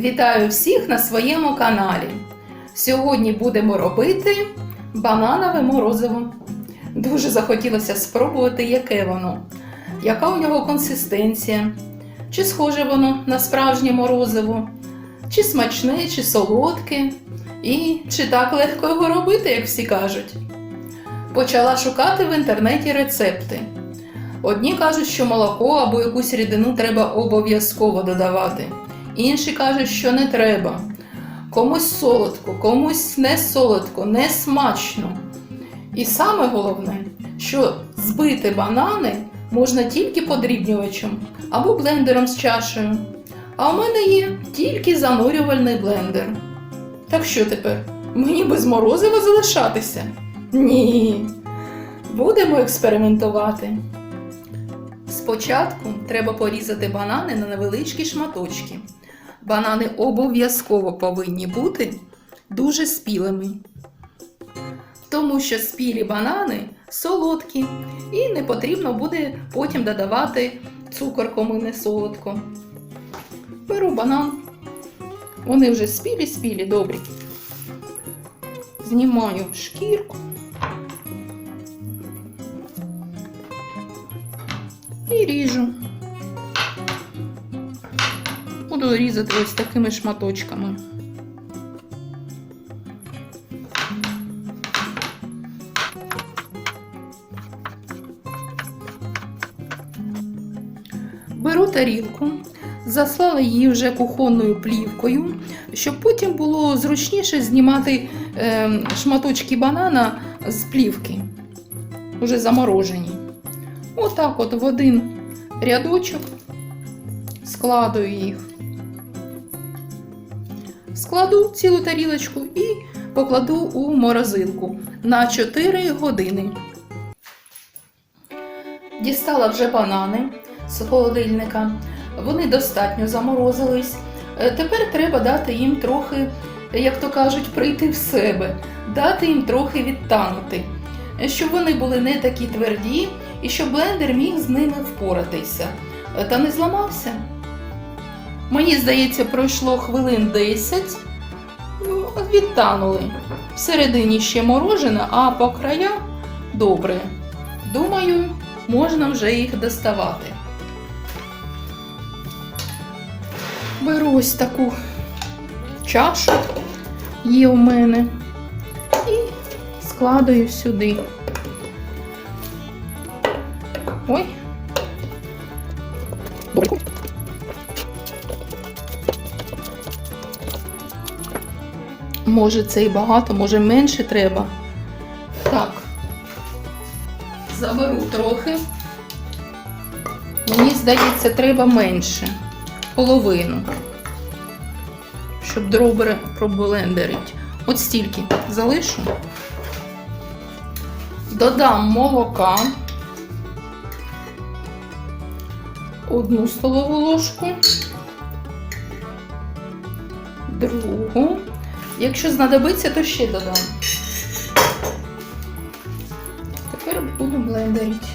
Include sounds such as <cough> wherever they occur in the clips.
Вітаю всіх на своєму каналі. Сьогодні будемо робити бананове морозиво. Дуже захотілося спробувати, яке воно, яка у нього консистенція, чи схоже воно на справжнє морозиво, чи смачне, чи солодке, і чи так легко його робити, як всі кажуть. Почала шукати в інтернеті рецепти. Одні кажуть, що молоко або якусь рідину треба обов'язково додавати. Інші кажуть, що не треба. Комусь солодко, комусь не солодко, не смачно. І саме головне, що збити банани можна тільки подрібнювачем або блендером з чашею. А у мене є тільки занурювальний блендер. Так що тепер? Мені без морозива залишатися? Ні. Будемо експериментувати. Спочатку треба порізати банани на невеличкі шматочки. Банани обов'язково повинні бути дуже спілими. Тому що спілі банани солодкі і не потрібно буде потім додавати цукор, кому не солодко. Беру банан. Вони вже спілі-спілі, добрі. Знімаю шкірку. і ріжу. Буду різати ось такими шматочками. Беру тарілку, заслала її вже кухонною плівкою, щоб потім було зручніше знімати е, шматочки банана з плівки, уже заморожені. Отак от в один рядочок складую їх. Складу цілу тарілочку і покладу у морозилку на 4 години. Дістала вже банани з холодильника. Вони достатньо заморозились. Е, Тепер треба дати їм трохи, як то кажуть, прийти в себе, дати їм трохи відтанути, щоб вони були не такі тверді і щоб блендер міг з ними впоратися. Е, Та не зламався. Мені здається, пройшло хвилин 10. Ну, Відтанули. Всередині ще морожене, а по краях добре. Думаю, можна вже їх доставати. Беру ось таку чашу, є у мене, і складаю сюди. Ой. Може це і багато, може менше треба. Так. Заберу трохи. Мені здається, треба менше. Половину. Щоб добре проблендерить. От стільки залишу. Додам молока. Одну столову ложку. Другу. Якщо знадобиться, то ще додам. Тепер буду блендерити.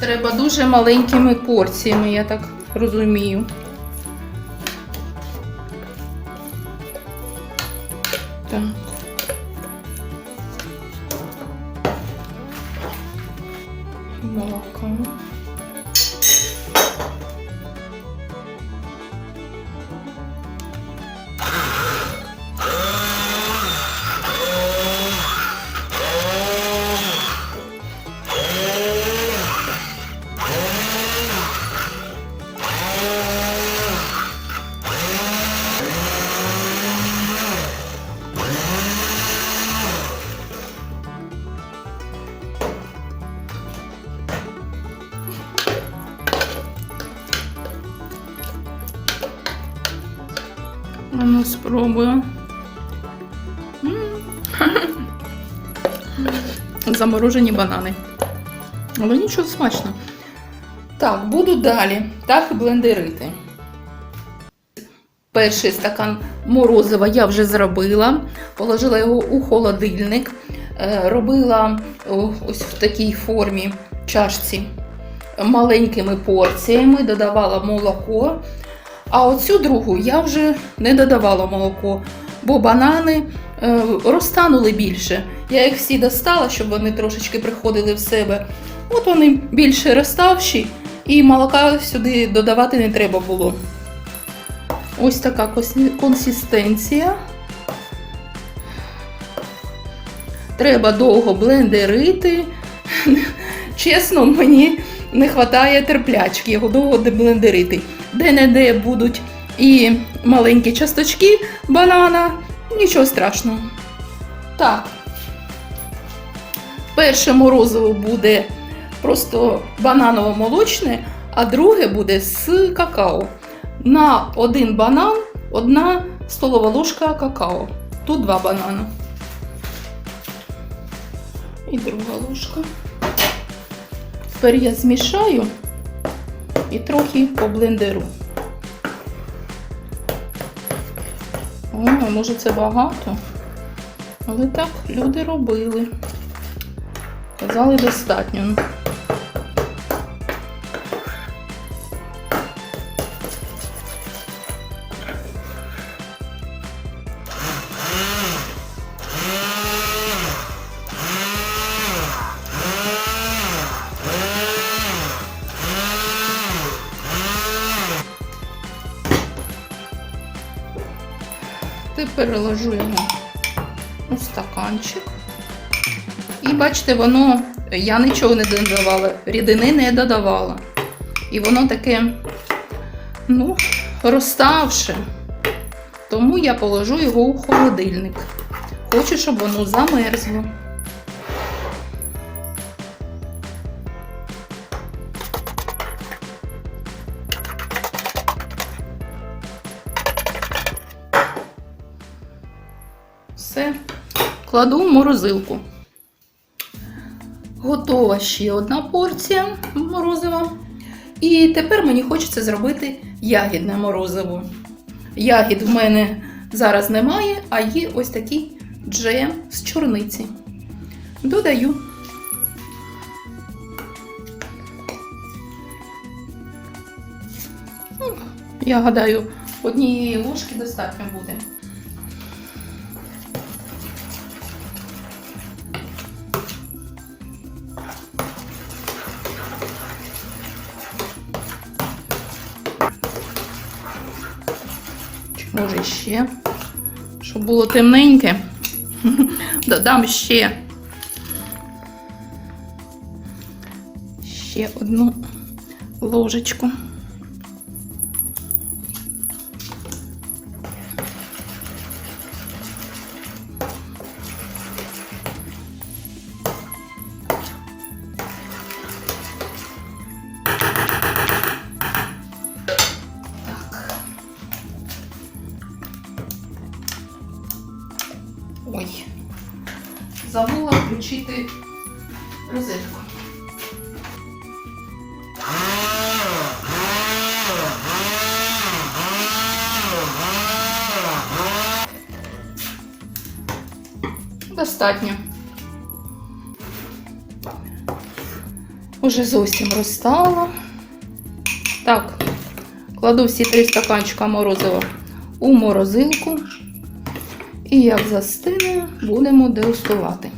Треба дуже маленькими порціями, я так розумію. Так. Молоко. Спробую. <laughs> Заморожені банани. Але нічого смачно. Так, буду далі так блендерити. Перший стакан морозива я вже зробила, положила його у холодильник, е, робила ось в такій формі чашці маленькими порціями, додавала молоко. А оцю другу я вже не додавала молоко, бо банани е, розтанули більше. Я їх всі достала, щоб вони трошечки приходили в себе. От вони більше розставші, і молока сюди додавати не треба було. Ось така консистенція. Треба довго блендерити. <laughs> Чесно, мені не вистачає терплячки, його довго блендерити. Де-не-де будуть і маленькі часточки банана, нічого страшного. Так. Перше морозиво буде просто бананово-молочне, а друге буде з какао. На один банан одна столова ложка какао. Тут два банани. І друга ложка. Тепер я змішаю і трохи поблендеру. О, може це багато. Але так люди робили. Казали достатньо. Тепер ложу його у стаканчик. І бачите, воно, я нічого не додавала, рідини не додавала. І воно таке, ну, розставше. Тому я положу його у холодильник. Хочу, щоб воно замерзло. Все, кладу в морозилку. Готова ще одна порція морозива. І тепер мені хочеться зробити ягідне морозиво. Ягід в мене зараз немає, а є ось такий джем з чорниці. Додаю. Ну, Я гадаю, однієї ложки достатньо буде. Ще? Щоб було темненьке. <laughs> Додам ще. Ще одну ложечку. Забула включити розетку. Достатньо. Уже зовсім розстала. Так, кладу всі три стаканчика морозива у морозилку. І як застине, будемо дегустувати.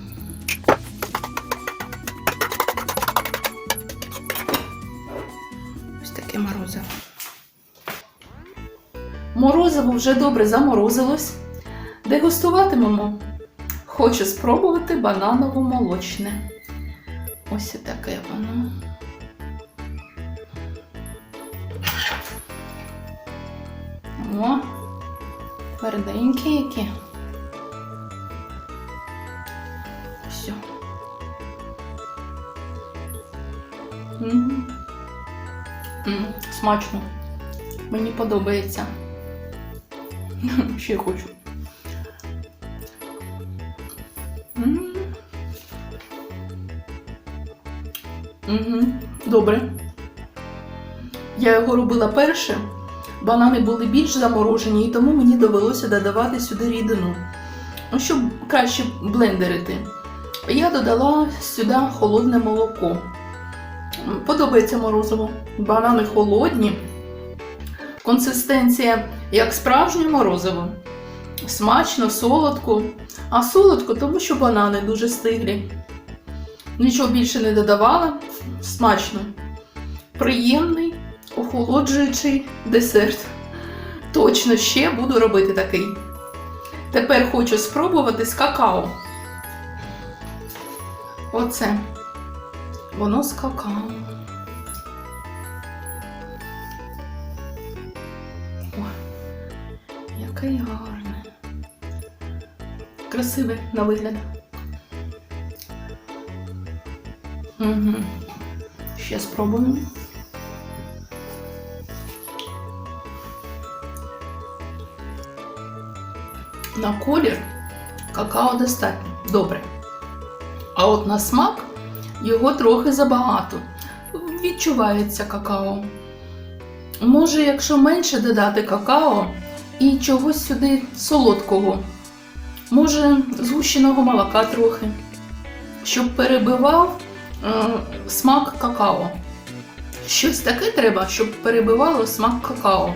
Морозиво. Морозиво вже добре заморозилось. Дегустуватимемо. Хочу спробувати бананово-молочне. Ось таке воно. О, тверденькі які. Смачно. Мені подобається. Ще хочу. Добре. Я його робила перше, банани були більш заморожені, і тому мені довелося додавати сюди рідину. Ну, Щоб краще блендерити. Я додала сюди холодне молоко. Подобається морозиво. Банани холодні. Консистенція як справжнє морозиво. Смачно, солодко. А солодко, тому що банани дуже стиглі. Нічого більше не додавала. Смачно. Приємний, охолоджуючий десерт. Точно ще буду робити такий. Тепер хочу спробувати з какао. Оце. Воно з какао. Ой, яке гарне. Красиве на вигляд. Угу. Ще спробуємо. На колір какао достатньо. Добре. А от на смак його трохи забагато. Відчувається какао. Може, якщо менше додати какао і чогось сюди солодкого. Може, згущеного молока трохи, щоб перебивав е, смак какао. Щось таке треба, щоб перебивало смак какао.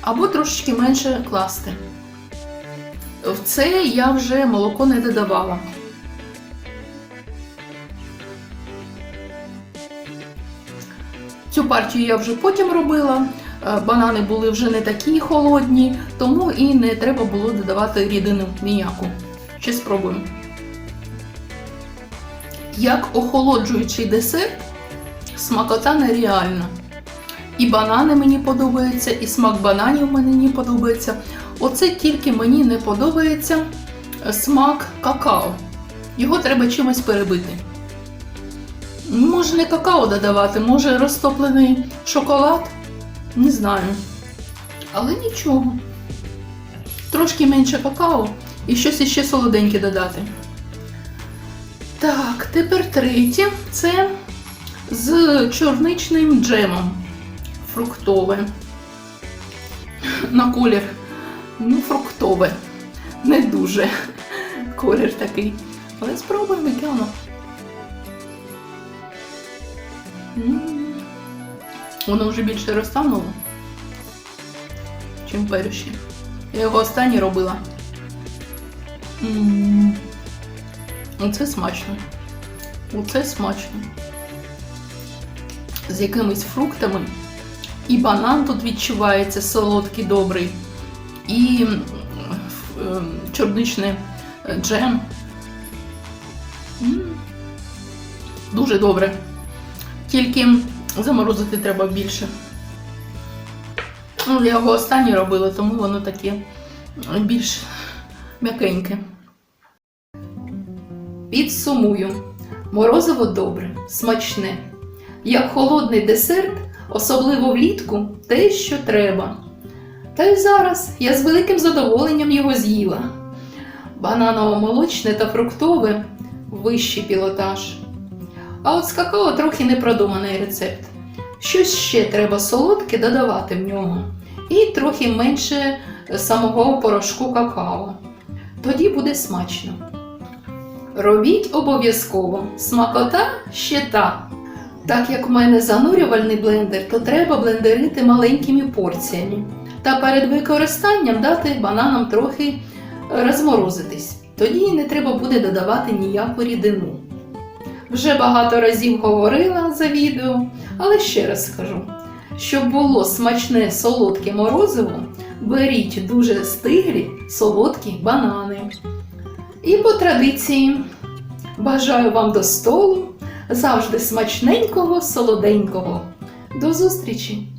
Або трошечки менше класти. В це я вже молоко не додавала. Партію я вже потім робила. Е, Банани були вже не такі холодні, тому і не треба було додавати рідину ніяку. Ще спробуємо. Як охолоджуючий десерт, смакота нереальна. І банани мені подобаються, і смак бананів мені подобається. Оце тільки мені не подобається смак какао. Його треба чимось перебити. Може не какао додавати, може розтоплений шоколад. Не знаю. Але нічого. Tрошки менше какао і щось іще солоденьке додати. Так, тепер третє це з чорничним джемом. Фруктове. На колір. Ну, фруктове. Не дуже колір такий. Але спробуємо, яке воно. Воно вже більше розтануло, чим перші. Я його останній робила. Оце смачно. Оце смачно. З якимись фруктами. І банан тут відчувається солодкий, добрий. І ем, чорничний е, джем. Дуже добре. Тільки заморозити треба більше. Ну, я його останнє робила, тому воно таке більш м'якеньке. Підсумую. Морозиво добре, смачне. Як холодний десерт, особливо влітку, те, що треба. Та й зараз я з великим задоволенням його з'їла. Бананово-молочне та фруктове вищий пілотаж. А от з какао трохи непродуманий рецепт. Щось ще треба солодке додавати в нього. І трохи менше самого порошку какао. Тоді буде смачно. Робіть обов'язково. Смакота ще та. Так як в мене занурювальний блендер, то треба блендерити маленькими порціями. Та перед використанням дати бананам трохи розморозитись. Тоді не треба буде додавати ніяку рідину. Вже багато разів говорила за відео, але ще раз скажу: щоб було смачне солодке морозиво, беріть дуже стиглі солодкі банани. І по традиції бажаю вам до столу завжди смачненького, солоденького. До зустрічі!